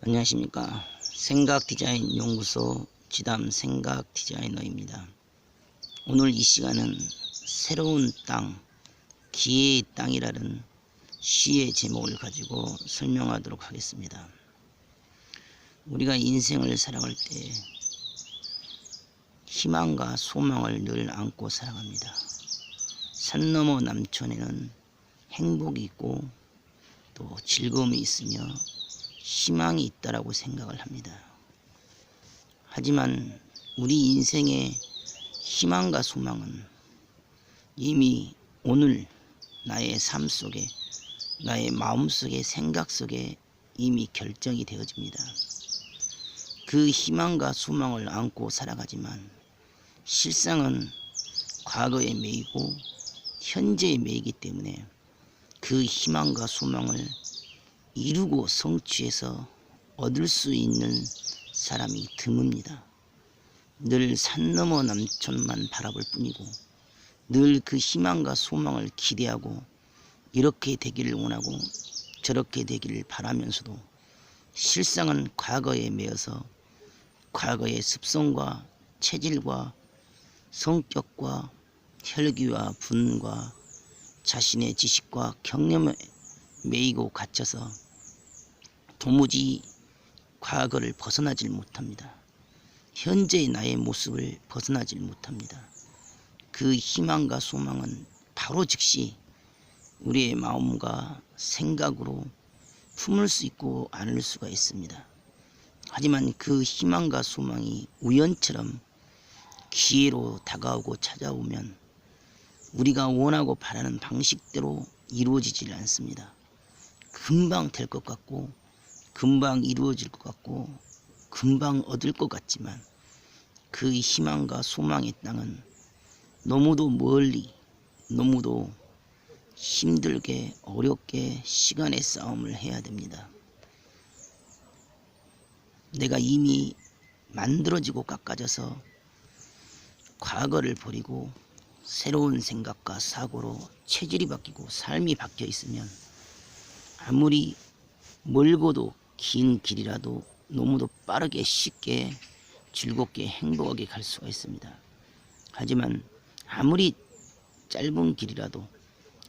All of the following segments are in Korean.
안녕하십니까. 생각 디자인 연구소 지담 생각 디자이너입니다. 오늘 이 시간은 새로운 땅 기회의 땅이라는 시의 제목을 가지고 설명하도록 하겠습니다. 우리가 인생을 살아갈 때 희망과 소망을 늘 안고 살아갑니다. 산 너머 남촌에는 행복이 있고 또 즐거움이 있으며 희망이 있다라고 생각을 합니다. 하지만 우리 인생의 희망과 소망은 이미 오늘 나의 삶 속에 나의 마음 속에 생각 속에 이미 결정이 되어집니다. 그 희망과 소망을 안고 살아가지만 실상은 과거에 매이고 현재에 매이기 때문에 그 희망과 소망을 이루고 성취해서 얻을 수 있는 사람이 드뭅니다. 늘 산 너머 남촌만 바라볼 뿐이고 늘 그 희망과 소망을 기대하고 이렇게 되기를 원하고 저렇게 되기를 바라면서도 실상은 과거에 매여서 과거의 습성과 체질과 성격과 혈기와 분과 자신의 지식과 경험에 매이고 갇혀서 도무지 과거를 벗어나질 못합니다. 현재의 나의 모습을 벗어나질 못합니다. 그 희망과 소망은 바로 즉시 우리의 마음과 생각으로 품을 수 있고 않을 수가 있습니다. 하지만 그 희망과 소망이 우연처럼 기회로 다가오고 찾아오면 우리가 원하고 바라는 방식대로 이루어지질 않습니다. 금방 될 것 같고 금방 이루어질 것 같고 금방 얻을 것 같지만 그 희망과 소망의 땅은 너무도 멀리 너무도 힘들게 어렵게 시간의 싸움을 해야 됩니다. 내가 이미 만들어지고 깎아져서 과거를 버리고 새로운 생각과 사고로 체질이 바뀌고 삶이 바뀌어 있으면 아무리 멀고도 긴 길이라도 너무도 빠르게 쉽게 즐겁게 행복하게 갈 수가 있습니다. 하지만 아무리 짧은 길이라도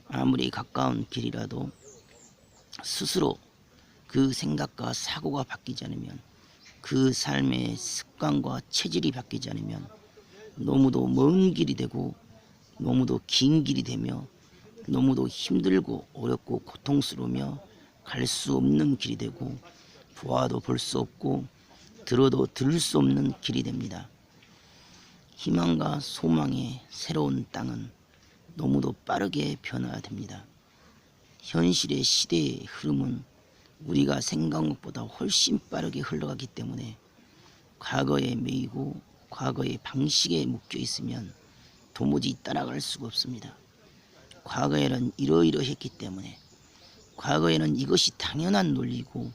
아무리 가까운 길이라도 스스로 그 생각과 사고가 바뀌지 않으면 그 삶의 습관과 체질이 바뀌지 않으면 너무도 먼 길이 되고 너무도 긴 길이 되며 너무도 힘들고 어렵고 고통스러우며 갈 수 없는 길이 되고 보아도 볼 수 없고 들어도 들을 수 없는 길이 됩니다. 희망과 소망의 새로운 땅은 너무도 빠르게 변화해야 됩니다. 현실의 시대의 흐름은 우리가 생각한 것보다 훨씬 빠르게 흘러가기 때문에 과거에 매이고 과거의 방식에 묶여 있으면 도무지 따라갈 수가 없습니다. 과거에는 이러이러했기 때문에 과거에는 이것이 당연한 논리고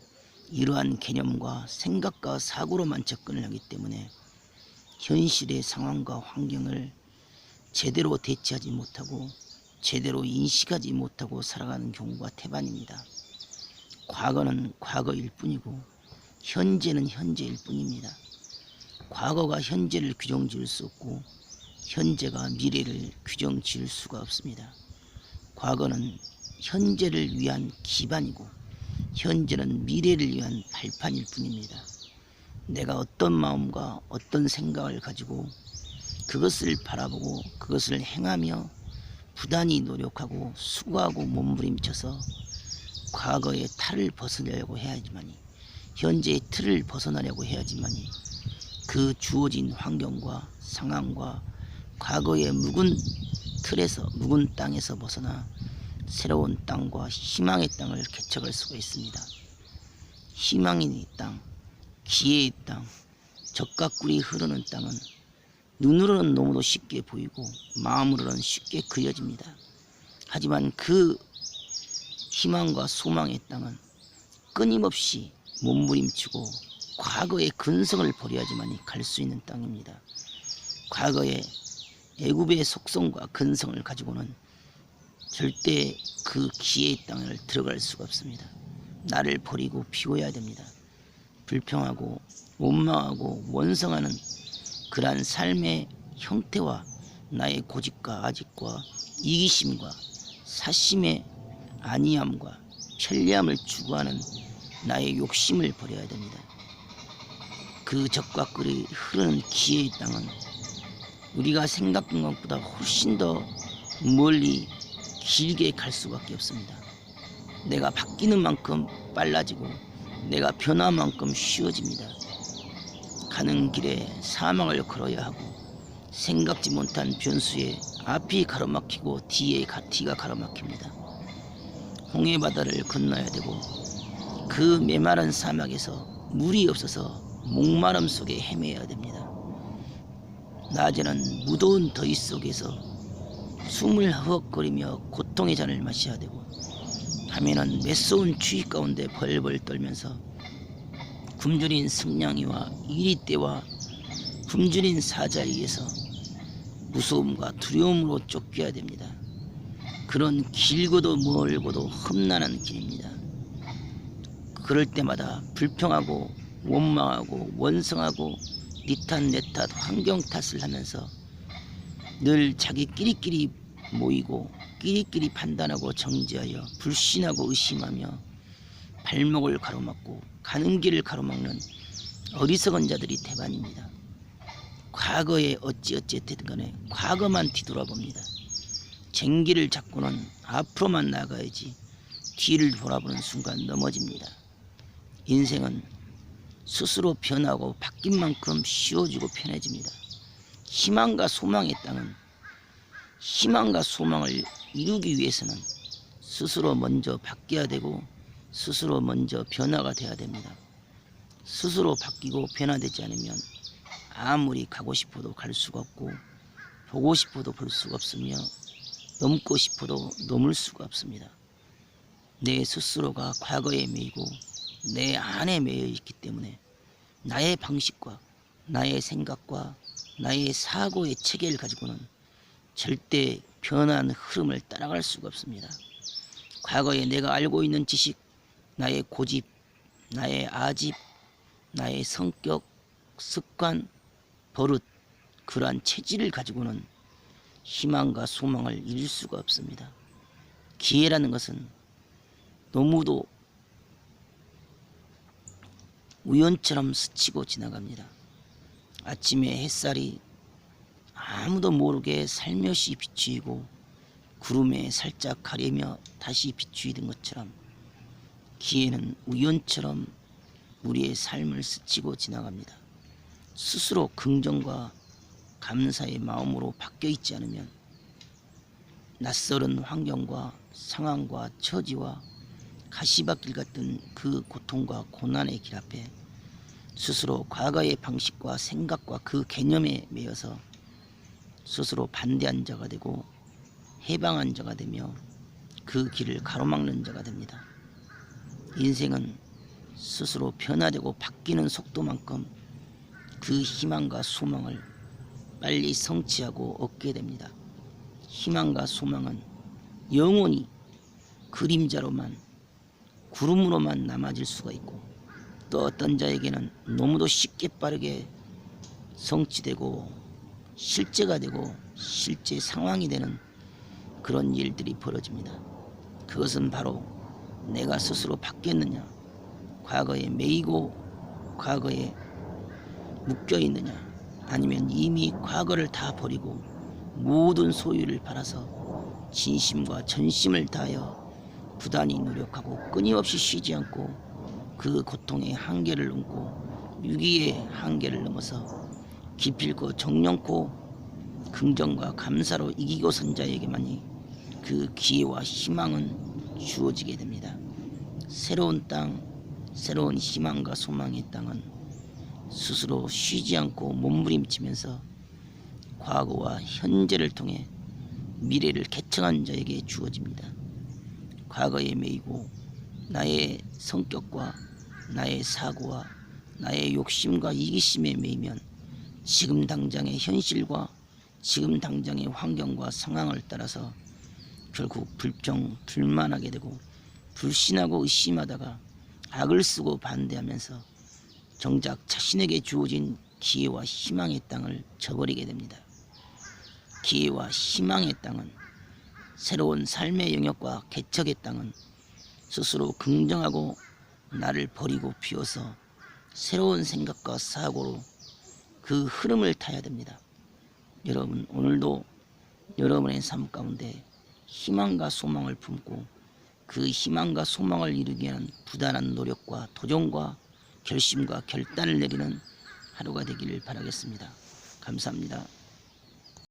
이러한 개념과 생각과 사고로만 접근을 하기 때문에 현실의 상황과 환경을 제대로 대처하지 못하고 제대로 인식하지 못하고 살아가는 경우가 태반입니다. 과거는 과거일 뿐이고 현재는 현재일 뿐입니다. 과거가 현재를 규정 지을 수 없고 현재가 미래를 규정 지을 수가 없습니다. 과거는 현재를 위한 기반이고 현재는 미래를 위한 발판일 뿐입니다. 내가 어떤 마음과 어떤 생각을 가지고 그것을 바라보고 그것을 행하며 부단히 노력하고 수고하고 몸부림쳐서 과거의 탈을 벗어나려고 해야지만이 현재의 틀을 벗어나려고 해야지만이 그 주어진 환경과 상황과 과거의 묵은 틀에서 묵은 땅에서 벗어나 새로운 땅과 희망의 땅을 개척할 수가 있습니다. 희망의 땅, 기회의 땅, 적각꿀이 흐르는 땅은 눈으로는 너무도 쉽게 보이고 마음으로는 쉽게 그려집니다. 하지만 그 희망과 소망의 땅은 끊임없이 몸부림치고 과거의 근성을 버려야지만이 갈 수 있는 땅입니다. 과거의 애굽의 속성과 근성을 가지고는 절대 그 기회의 땅을 들어갈 수가 없습니다. 나를 버리고 비워야 됩니다. 불평하고 원망하고 원성하는 그러한 삶의 형태와 나의 고집과 아집과 이기심과 사심의 안이함과 편리함을 추구하는 나의 욕심을 버려야 됩니다. 그 적과 꿀이 흐르는 기회의 땅은 우리가 생각한 것보다 훨씬 더 멀리 길게 갈 수밖에 없습니다. 내가 바뀌는 만큼 빨라지고 내가 변한 만큼 쉬워집니다. 가는 길에 사망을 걸어야 하고 생각지 못한 변수에 앞이 가로막히고 뒤에 가- 뒤가 가로막힙니다. 홍해 바다를 건너야 되고 그 메마른 사막에서 물이 없어서 목마름 속에 헤매야 됩니다. 낮에는 무더운 더위 속에서 숨을 허헉거리며 고통의 잔을 마셔야 되고 밤에는 매서운 추위 가운데 벌벌 떨면서 굶주린 승냥이와 이리떼와 굶주린 사자에 의해서 무서움과 두려움으로 쫓겨야 됩니다. 그런 길고도 멀고도 험난한 길입니다. 그럴 때마다 불평하고 원망하고 원성하고 니탓 내탓 환경 탓을 하면서 늘 자기 끼리끼리 모이고 끼리끼리 판단하고 정지하여 불신하고 의심하며 발목을 가로막고 가는 길을 가로막는 어리석은 자들이 대반입니다. 과거에 어찌어찌했든 간에 과거만 뒤돌아봅니다. 쟁기를 잡고는 앞으로만 나가야지 뒤를 돌아보는 순간 넘어집니다. 인생은 스스로 변하고 바뀐 만큼 쉬워지고 편해집니다. 희망과 소망의 땅은 희망과 소망을 이루기 위해서는 스스로 먼저 바뀌어야 되고 스스로 먼저 변화가 돼야 됩니다. 스스로 바뀌고 변화되지 않으면 아무리 가고 싶어도 갈 수가 없고 보고 싶어도 볼 수가 없으며 넘고 싶어도 넘을 수가 없습니다. 내 스스로가 과거에 매이고 내 안에 매여 있기 때문에 나의 방식과 나의 생각과 나의 사고의 체계를 가지고는 절대 변한 흐름을 따라갈 수가 없습니다. 과거에 내가 알고 있는 지식, 나의 고집, 나의 아집, 나의 성격, 습관, 버릇, 그러한 체질을 가지고는 희망과 소망을 이룰 수가 없습니다. 기회라는 것은 너무도 우연처럼 스치고 지나갑니다. 아침에 햇살이 아무도 모르게 살며시 비추이고 구름에 살짝 가리며 다시 비추이던 것처럼 기회는 우연처럼 우리의 삶을 스치고 지나갑니다. 스스로 긍정과 감사의 마음으로 바뀌어 있지 않으면 낯설은 환경과 상황과 처지와 가시밭길 같은 그 고통과 고난의 길 앞에 스스로 과거의 방식과 생각과 그 개념에 매여서 스스로 반대한 자가 되고 해방한 자가 되며 그 길을 가로막는 자가 됩니다. 인생은 스스로 변화되고 바뀌는 속도만큼 그 희망과 소망을 빨리 성취하고 얻게 됩니다. 희망과 소망은 영원히 그림자로만 구름으로만 남아질 수가 있고 또 어떤 자에게는 너무도 쉽게 빠르게 성취되고 실제가 되고 실제 상황이 되는 그런 일들이 벌어집니다. 그것은 바로 내가 스스로 바뀌었느냐, 과거에 매이고 과거에 묶여 있느냐, 아니면 이미 과거를 다 버리고 모든 소유를 팔아서 진심과 전심을 다하여 부단히 노력하고 끊임없이 쉬지 않고 그 고통의 한계를 넘고 위기의 한계를 넘어서 기필코 정령코 긍정과 감사로 이기고 선 자에게만이 그 기회와 희망은 주어지게 됩니다. 새로운 땅, 새로운 희망과 소망의 땅은 스스로 쉬지 않고 몸부림치면서 과거와 현재를 통해 미래를 개척한 자에게 주어집니다. 과거에 매이고 나의 성격과 나의 사고와 나의 욕심과 이기심에 매이면 지금 당장의 현실과 지금 당장의 환경과 상황을 따라서 결국 불평, 불만하게 되고 불신하고 의심하다가 악을 쓰고 반대하면서 정작 자신에게 주어진 기회와 희망의 땅을 저버리게 됩니다. 기회와 희망의 땅은 새로운 삶의 영역과 개척의 땅은 스스로 긍정하고 나를 버리고 비워서 새로운 생각과 사고로 그 흐름을 타야 됩니다. 여러분 오늘도 여러분의 삶 가운데 희망과 소망을 품고 그 희망과 소망을 이루기 위한 부단한 노력과 도전과 결심과 결단을 내리는 하루가 되기를 바라겠습니다. 감사합니다.